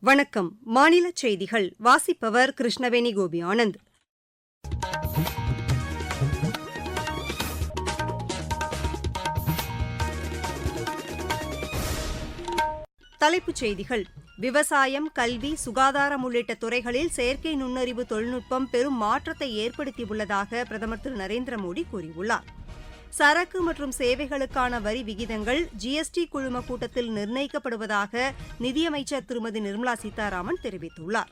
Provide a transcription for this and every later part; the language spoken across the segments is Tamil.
வணக்கம். மாநில செய்திகள். வாசிப்பவர் கிருஷ்ணவேணி கோபி ஆனந்த். தலைப்புச் செய்திகள். விவசாயம் கல்வி சுகாதாரம் உள்ளிட்ட துறைகளில் செயற்கை நுண்ணறிவு தொழில்நுட்பம் பெரும் மாற்றத்தை ஏற்படுத்தியுள்ளதாக பிரதமர் திரு நரேந்திர மோடி கூறியுள்ளார். சரக்கு மற்றும் சேவைகளுக்கான வரி விகிதங்கள் ஜிஎஸ்டி குழும கூட்டத்தில் நிர்ணயிக்கப்படுவதாக நிதியமைச்சர் திருமதி நிர்மலா சீதாராமன் தெரிவித்துள்ளார்.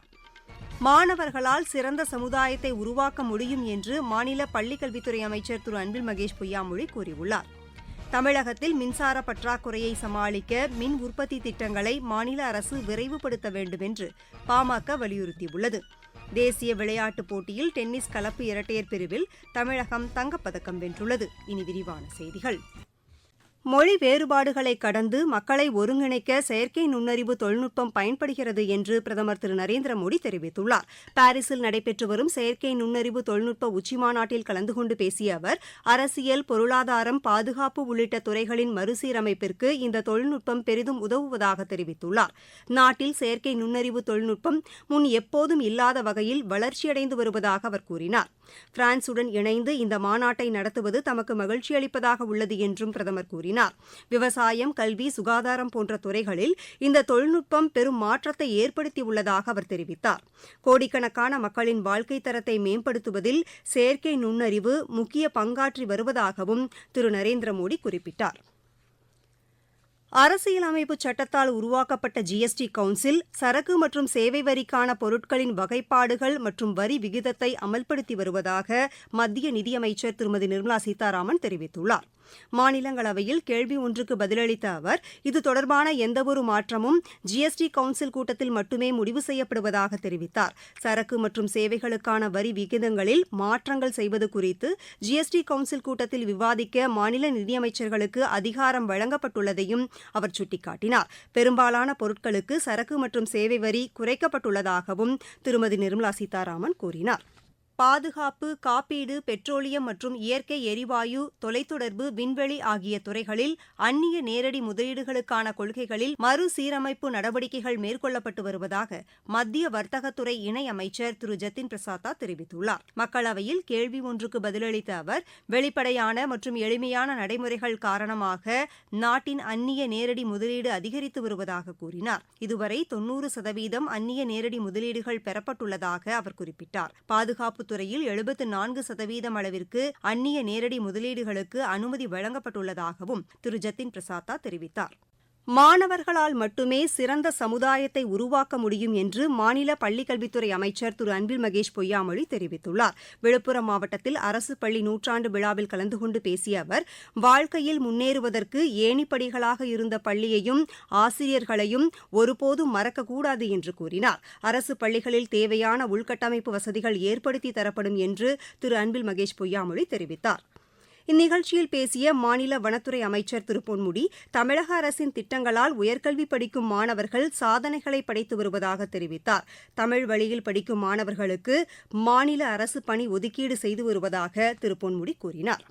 மாணவர்களால் சிறந்த சமுதாயத்தை உருவாக்க முடியும் என்று மாநில பள்ளிக்கல்வித்துறை அமைச்சர் திரு அன்பில் மகேஷ் பொய்யாமொழி கூறியுள்ளார். தமிழகத்தில் மின்சார பற்றாக்குறையை சமாளிக்க மின் உற்பத்தி திட்டங்களை மாநில அரசு விரைவுபடுத்த வேண்டும் என்று பாமக வலியுறுத்தியுள்ளது. தேசிய விளையாட்டுப் போட்டியில் டென்னிஸ் கலப்பு இரட்டையர் பிரிவில் தமிழகம் தங்கப்பதக்கம் வென்றுள்ளது. இனி விரிவான செய்திகள். மொழி வேறுபாடுகளை கடந்து மக்களை ஒருங்கிணைக்க செயற்கை நுண்ணறிவு தொழில்நுட்பம் பயன்படுகிறது என்று பிரதமர் திரு. நரேந்திர மோடி தெரிவித்துள்ளார். பாரிஸில் நடைபெற்று வரும் செயற்கை நுண்ணறிவு தொழில்நுட்ப உச்சிமாநாட்டில் கலந்து கொண்டு பேசிய அவர் அரசியல் பொருளாதாரம் பாதுகாப்பு உள்ளிட்ட துறைகளின் மறுசீரமைப்பிற்கு இந்த தொழில்நுட்பம் பெரிதும் உதவுவதாக தெரிவித்துள்ளார். நாட்டில் செயற்கை நுண்ணறிவு தொழில்நுட்பம் முன் எப்போதும் இல்லாத வகையில் வளர்ச்சியடைந்து வருவதாக அவர் கூறினார். பிரான்சுடன் இணைந்து இந்த மாநாட்டை நடத்துவது தமக்கு மகிழ்ச்சியளிப்பதாக உள்ளது என்றும் பிரதமர் கூறினார். விவசாயம் கல்வி சுகாதாரம் போன்ற துறைகளில் இந்த தொழில்நுட்பம் பெரும் மாற்றத்தை ஏற்படுத்தியுள்ளதாக அவர் தெரிவித்தார். கோடிக்கணக்கான மக்களின் வாழ்க்கை தரத்தை மேம்படுத்துவதில் செயற்கை நுண்ணறிவு முக்கிய பங்காற்றி வருவதாகவும் திரு. நரேந்திர மோடி குறிப்பிட்டார். அரசியலமைப்பு சட்டத்தால் உருவாக்கப்பட்ட ஜிஎஸ்டி கவுன்சில் சரக்கு மற்றும் சேவை வரிக்கான பொருட்களின் வகைப்பாடுகள் மற்றும் வரி விகிதத்தை அமல்படுத்தி வருவதாக மத்திய நிதியமைச்சர் திருமதி நிர்மலா சீதாராமன் தெரிவித்துள்ளார். மாநிலங்களவையில் கேள்வி ஒன்றுக்கு பதிலளித்த அவர் இது தொடர்பான எந்தவொரு மாற்றமும் ஜிஎஸ்டி கவுன்சில் கூட்டத்தில் மட்டுமே முடிவு செய்யப்படுவதாக தெரிவித்தார். சரக்கு மற்றும் சேவைகளுக்கான வரி விகிதங்களில் மாற்றங்கள் செய்வது குறித்து ஜிஎஸ்டி கவுன்சில் கூட்டத்தில் விவாதிக்க மாநில நிதியமைச்சர்களுக்கு அதிகாரம் வழங்கப்பட்டுள்ளதையும் அவர் சுட்டிக்காட்டினார். பெரும்பாலான பொருட்களுக்கு சரக்கு மற்றும் சேவை வரி குறைக்கப்பட்டுள்ளதாகவும் திருமதி நிர்மலா சீதாராமன் கூறினார். பாதுகாப்பு காப்பீடு பெட்ரோலியம் மற்றும் இயற்கை எரிவாயு தொலைத்தொடர்பு விண்வெளி ஆகிய துறைகளில் அந்நிய நேரடி முதலீடுகளுக்கான கொள்கைகளில் மறுசீரமைப்பு நடவடிக்கைகள் மேற்கொள்ளப்பட்டு வருவதாக மத்திய வர்த்தகத்துறை இணையமைச்சர் திரு. ஜத்தின் பிரசாத்தா தெரிவித்துள்ளார். மக்களவையில் கேள்வி ஒன்றுக்கு பதிலளித்த அவர் வெளிப்படையான மற்றும் எளிமையான நடைமுறைகள் காரணமாக நாட்டின் அந்நிய நேரடி முதலீடு அதிகரித்து வருவதாக கூறினார். இதுவரை தொன்னூறு சதவீதம் அந்நிய நேரடி முதலீடுகள் பெறப்பட்டுள்ளதாக அவர் குறிப்பிட்டார். பாதுகாப்பு துறையில் எழுபத்து நான்கு சதவீதம் அளவிற்கு அந்நிய நேரடி முதலீடுகளுக்கு அனுமதி வழங்கப்பட்டுள்ளதாகவும் திரு. ஜத்தின் பிரசாத்தா தெரிவித்தார். மாணவர்களால் மட்டுமே சிறந்த சமுதாயத்தை உருவாக்க முடியும் என்று மாநில பள்ளிக்கல்வித்துறை அமைச்சர் திரு அன்பில் மகேஷ் பொய்யாமொழி தெரிவித்துள்ளார். விழுப்புரம் மாவட்டத்தில் அரசு பள்ளி நூற்றாண்டு விழாவில் கலந்து கொண்டு பேசிய அவர் வாழ்க்கையில் முன்னேறுவதற்கு ஏணிப்படிகளாக இருந்த பள்ளியையும் ஆசிரியர்களையும் ஒருபோதும் மறக்கக்கூடாது என்று கூறினார். அரசு பள்ளிகளில் தேவையான உள்கட்டமைப்பு வசதிகள் ஏற்படுத்தி தரப்படும் என்று திரு அன்பில் மகேஷ் பொய்யாமொழி தெரிவித்தார். இந்நிகழ்ச்சியில் பேசிய மாநில வனத்துறை அமைச்சர் திரு. பொன்முடி தமிழக அரசின் திட்டங்களால் உயர்கல்வி படிக்கும் மாணவர்கள் சாதனைகளை படைத்து வருவதாக தெரிவித்தார். தமிழ் வழியில் படிக்கும் மாணவர்களுக்கு மாநில அரசு பணி ஒதுக்கீடு செய்து வருவதாக திரு. பொன்முடி கூறினார்.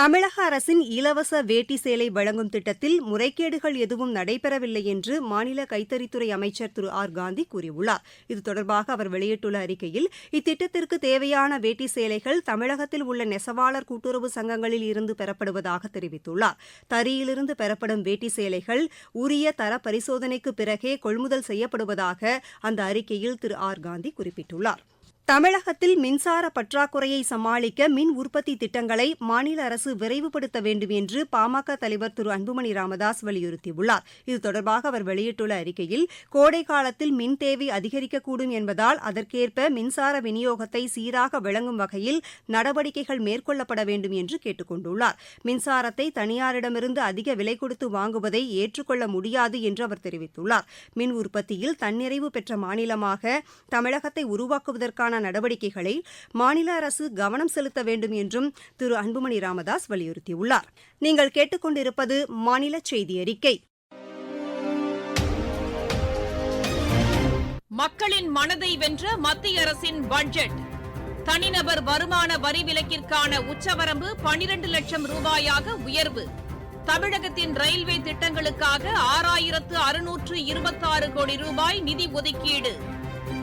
தமிழக அரசின் இலவச வேட்டி சேலை வழங்கும் திட்டத்தில் முறைகேடுகள் எதுவும் நடைபெறவில்லை என்று மாநில கைத்தறித்துறை அமைச்சர் திரு ஆர் காந்தி கூறியுள்ளார். இது தொடர்பாக அவர் வெளியிட்டுள்ள அறிக்கையில் இத்திட்டத்திற்கு தேவையான வேட்டி சேலைகள் தமிழகத்தில் உள்ள நெசவாளர் கூட்டுறவு சங்கங்களில் இருந்து பெறப்படுவதாக தெரிவித்துள்ளார். தரியிலிருந்து பெறப்படும் வேட்டி சேலைகள் உரிய தர பரிசோதனைக்கு பிறகே கொள்முதல் செய்யப்படுவதாக அந்த அறிக்கையில் திரு ஆர் காந்தி குறிப்பிட்டுள்ளார். தமிழகத்தில் மின்சார பற்றாக்குறையை சமாளிக்க மின் உற்பத்தி திட்டங்களை மாநில அரசு விரைவுபடுத்த வேண்டும் என்று பாமக தலைவர் திரு அன்புமணி ராமதாஸ் வலியுறுத்தியுள்ளார். இது தொடர்பாக அவர் வெளியிட்டுள்ள அறிக்கையில் கோடை காலத்தில் மின் தேவை அதிகரிக்கக்கூடும் என்பதால் அதற்கேற்ப மின்சார விநியோகத்தை சீராக வழங்கும் வகையில் நடவடிக்கைகள் மேற்கொள்ளப்பட வேண்டும் என்று கேட்டுக் கொண்டுள்ளார் மின்சாரத்தை தனியாரிடமிருந்து அதிக விலை கொடுத்து வாங்குவதை ஏற்றுக்கொள்ள முடியாது என்று அவர் தெரிவித்துள்ளார். மின் உற்பத்தியில் தன்னிறைவு பெற்ற மாநிலமாக தமிழகத்தை உருவாக்குவதற்கான நடவடிக்கைகளை மாநில அரசு கவனம் செலுத்த வேண்டும் என்றும் திரு அன்புமணி ராமதாஸ் வலியுறுத்தியுள்ளார். நீங்கள் கேட்டுக்கொண்டிருப்பது மாநில செய்தி அறிக்கை. மக்களின் மனதை வென்ற மத்திய அரசின் பட்ஜெட். தனிநபர் வருமான வரி விலக்கிற்கான உச்சவரம்பு பனிரண்டு லட்சம் ரூபாயாக உயர்வு. தமிழகத்தின் ரயில்வே திட்டங்களுக்காக ஆறாயிரத்து அறுநூற்று இருபத்தாறு கோடி ரூபாய் நிதி ஒதுக்கீடு.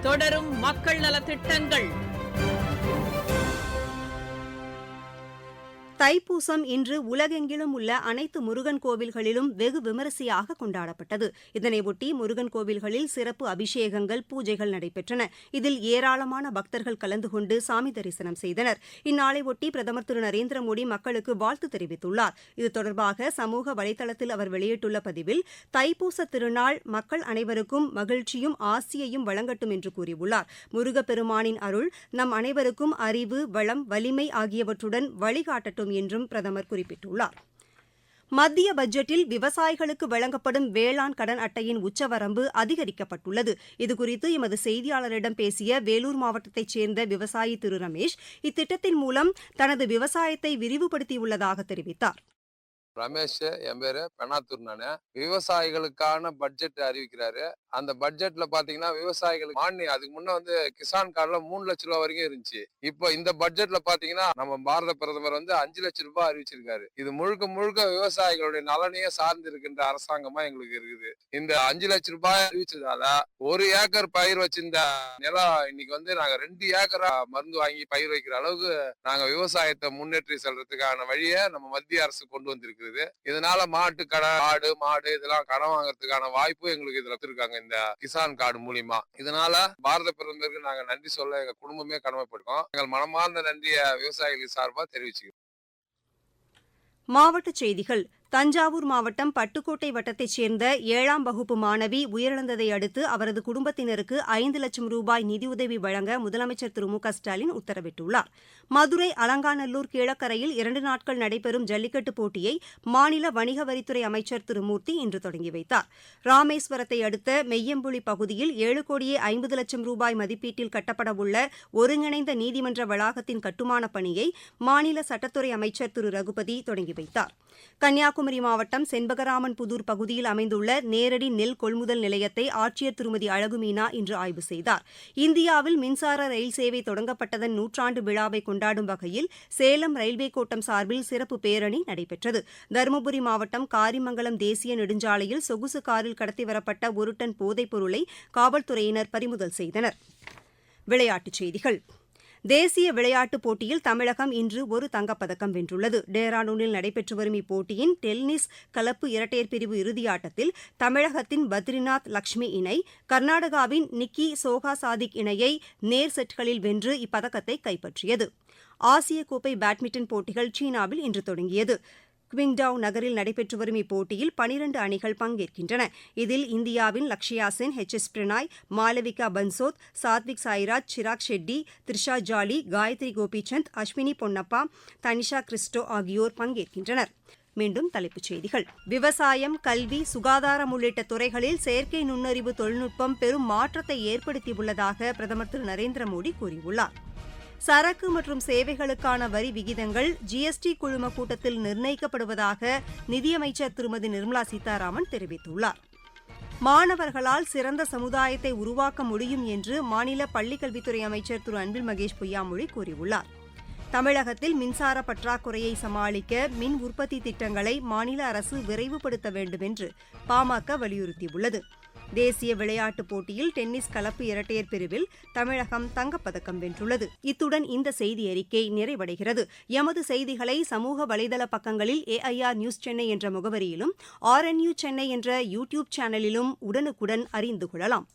தொடரும் மக்கள் நலத்திட்டங்கள். தைப்பூசம் இன்று உலகெங்கிலும் உள்ள அனைத்து முருகன் கோவில்களிலும் வெகு விமரிசையாக கொண்டாடப்பட்டது. இதனையொட்டி முருகன் கோவில்களில் சிறப்பு அபிஷேகங்கள் பூஜைகள் நடைபெற்றன. இதில் ஏராளமான பக்தர்கள் கலந்து கொண்டு சாமி தரிசனம் செய்தனர். இந்நாளையொட்டி பிரதமர் திரு நரேந்திர மோடி மக்களுக்கு வாழ்த்து தெரிவித்துள்ளார். இது தொடர்பாக சமூக வலைதளத்தில் அவர் வெளியிட்டுள்ள பதிவில் தைப்பூச திருநாள் மக்கள் அனைவருக்கும் மகிழ்ச்சியும் ஆசியையும் வழங்கட்டும் என்று கூறியுள்ளார். முருகப்பெருமானின் அருள் நம் அனைவருக்கும் அறிவு வளம் வலிமை ஆகியவற்றுடன் வழிகாட்டட்டும் என்றும் பிரதமர் குறிப்பிட்டுள்ளார். மத்திய பட்ஜெட்டில் விவசாயிகளுக்கு வழங்கப்படும் வேளாண் கடன் அட்டையின் உச்சவரம்பு அதிகரிக்கப்பட்டுள்ளது. இதுகுறித்து எமது செய்தியாளரிடம் பேசிய வேலூர் மாவட்டத்தைச் சேர்ந்த விவசாயி திரு ரமேஷ் இத்திட்டத்தின் மூலம் தனது விவசாயத்தை விரிவுபடுத்தியுள்ளதாக தெரிவித்தார். ரமேஷ் என் பேரு பெனாத்தூர் நானு. விவசாயிகளுக்கான பட்ஜெட் அறிவிக்கிறாரு. அந்த பட்ஜெட்ல பாத்தீங்கன்னா விவசாயிகளுக்கு மானியம் அதுக்கு முன்ன வந்து கிசான் கார்டுல மூணு லட்சம் ரூபாய் வரைக்கும் இருந்துச்சு. இப்போ இந்த பட்ஜெட்ல பாத்தீங்கன்னா நம்ம பாரத பிரதமர் வந்து அஞ்சு லட்சம் ரூபாய் அறிவிச்சிருக்காரு. இது முழுக்க முழுக்க விவசாயிகளுடைய நலனையே சார்ந்து இருக்கின்ற அரசாங்கமா எங்களுக்கு இருக்குது. இந்த அஞ்சு லட்சம் ரூபாய் அறிவிச்சதால ஒரு ஏக்கர் பயிர் வச்சிருந்த நிலம் இன்னைக்கு வந்து நாங்க ரெண்டு ஏக்கரா மருந்து வாங்கி பயிர் வைக்கிற அளவுக்கு நாங்க விவசாயத்தை முன்னேற்றி செல்றதுக்கான வழியை நம்ம மத்திய அரசு கொண்டு வந்திருக்கு இருக்குது. இதனால மாட்டு கடை ஆடு மாடு இதெல்லாம் கடன் வாங்குறதுக்கான வாய்ப்பு எங்களுக்கு இதுல இருக்காங்க இந்த கிசான் கார்டு மூலியமா. இதனால பாரத பிரதமருக்கு நாங்க நன்றி சொல்ல எங்க குடும்பமே கடமைப்பட்டிருக்கோம். எங்கள் மனமார்ந்த நன்றிய விவசாயிகள் சார்பா தெரிவிச்சுக்கிறோம். மாவட்ட செய்திகள் தஞ்சாவூர் மாவட்டம் பட்டுக்கோட்டை வட்டத்தைச் சேர்ந்த ஏழாம் வகுப்பு மாணவி உயிரிழந்ததை அடுத்து அவரது குடும்பத்தினருக்கு ஐந்து லட்சம் ரூபாய் நிதியுதவி வழங்க முதலமைச்சர் திரு மு க ஸ்டாலின் உத்தரவிட்டுள்ளார். மதுரை அலங்காநல்லூர் கீழக்கரையில் இரண்டு நாட்கள் நடைபெறும் ஜல்லிக்கட்டு போட்டியை மாநில வணிக வரித்துறை அமைச்சர் திரு மூர்த்தி இன்று தொடங்கி வைத்தார். ராமேஸ்வரத்தை அடுத்த மெய்யம்புலி பகுதியில் ஏழு கோடியே ஐம்பது லட்சம் ரூபாய் மதிப்பீட்டில் கட்டப்படவுள்ள ஒருங்கிணைந்த நீதிமன்ற வளாகத்தின் கட்டுமானப் பணியை மாநில சட்டத்துறை அமைச்சர் திரு ரகுபதி தொடங்கி வைத்தார். கன்னியாகுமரி மாவட்டம் செண்பகராமன் புதூர் பகுதியில் அமைந்துள்ள நேரடி நெல் கொள்முதல் நிலையத்தை ஆட்சியர் திருமதி அழகுமீனா இன்று ஆய்வு செய்தார். இந்தியாவில் மின்சார ரயில் சேவை தொடங்கப்பட்டதன் நூற்றாண்டு விழாவை கொண்டாடும் வகையில் சேலம் ரயில்வே கோட்டம் சார்பில் சிறப்பு பேரணி நடைபெற்றது. தருமபுரி மாவட்டம் காரிமங்கலம் தேசிய நெடுஞ்சாலையில் சொகுசு காரில் கடத்தி வரப்பட்ட ஒரு டன் போதைப் பொருளை காவல்துறையினர் பறிமுதல் செய்தனர். விளையாட்டுச் செய்திகள். தேசிய விளையாட்டுப் போட்டியில் தமிழகம் இன்று ஒரு தங்கப்பதக்கம் வென்றுள்ளது. டேராடூனில் நடைபெற்று வரும் இப்போட்டியின் டென்னிஸ் கலப்பு இரட்டையர் பிரிவு இறுதியாட்டத்தில் தமிழகத்தின் பத்ரிநாத் லக்ஷ்மி இணை கர்நாடகாவின் நிக்கி சோகா சாதிக் இணையை நேர் செட்களில் வென்று இப்பதக்கத்தை கைப்பற்றியது. ஆசிய கோப்பை பேட்மிண்டன் போட்டிகள் சீனாவில் இன்று தொடங்கியது. குவிங்டாவ் நகரில் நடைபெற்று வரும் இப்போட்டியில் பனிரண்டு அணிகள் பங்கேற்கின்றன. இதில் இந்தியாவின் லக்ஷயா சென் ஹெச் எஸ். பிரணாய் மாலவிகா பன்சோத் சாத்விக் சாய்ராஜ் சிராக் ஷெட்டி த்ரிஷா ஜாலி காயத்ரி கோபிசந்த் அஸ்வினி பொன்னப்பா தனிஷா கிறிஸ்டோ ஆகியோர் பங்கேற்கின்றனர். மீண்டும் தலைப்புச் செய்திகள். விவசாயம் கல்வி சுகாதாரம் உள்ளிட்ட துறைகளில் செயற்கை நுண்ணறிவு தொழில்நுட்பம் பெரும் மாற்றத்தை ஏற்படுத்தியுள்ளதாக பிரதமர் திரு. நரேந்திர மோடி கூறியுள்ளார். சரக்கு மற்றும் சேவைகளுக்கான வரி விகிதங்கள் ஜிஎஸ்டி குழும கூட்டத்தில் நிர்ணயிக்கப்படுவதாக நிதியமைச்சர் திருமதி நிர்மலா சீதாராமன் தெரிவித்துள்ளார். மாணவர்களால் சிறந்த சமுதாயத்தை உருவாக்க முடியும் என்று மாநில பள்ளிக்கல்வித்துறை அமைச்சர் திரு. அன்பில் மகேஷ் பொய்யாமொழி கூறியுள்ளார். தமிழகத்தில் மின்சார பற்றாக்குறையை சமாளிக்க மின் உற்பத்தி திட்டங்களை மாநில அரசு விரைவுபடுத்த வேண்டும் என்று பாமக வலியுறுத்தியுள்ளது. தேசிய விளையாட்டுப் போட்டியில் டென்னிஸ் கலப்பு இரட்டையர் பிரிவில் தமிழகம் தங்கப்பதக்கம் வென்றுள்ளது. இத்துடன் இந்த செய்தி அறிக்கை நிறைவடைகிறது. எமது செய்திகளை சமூக வலைதள பக்கங்களில் ஏஐஆர் நியூஸ் சென்னை என்ற முகவரியிலும் ஆர்என்யூ சென்னை என்ற யூ டியூப் சேனலிலும் உடனுக்குடன் அறிந்து கொள்ளலாம்.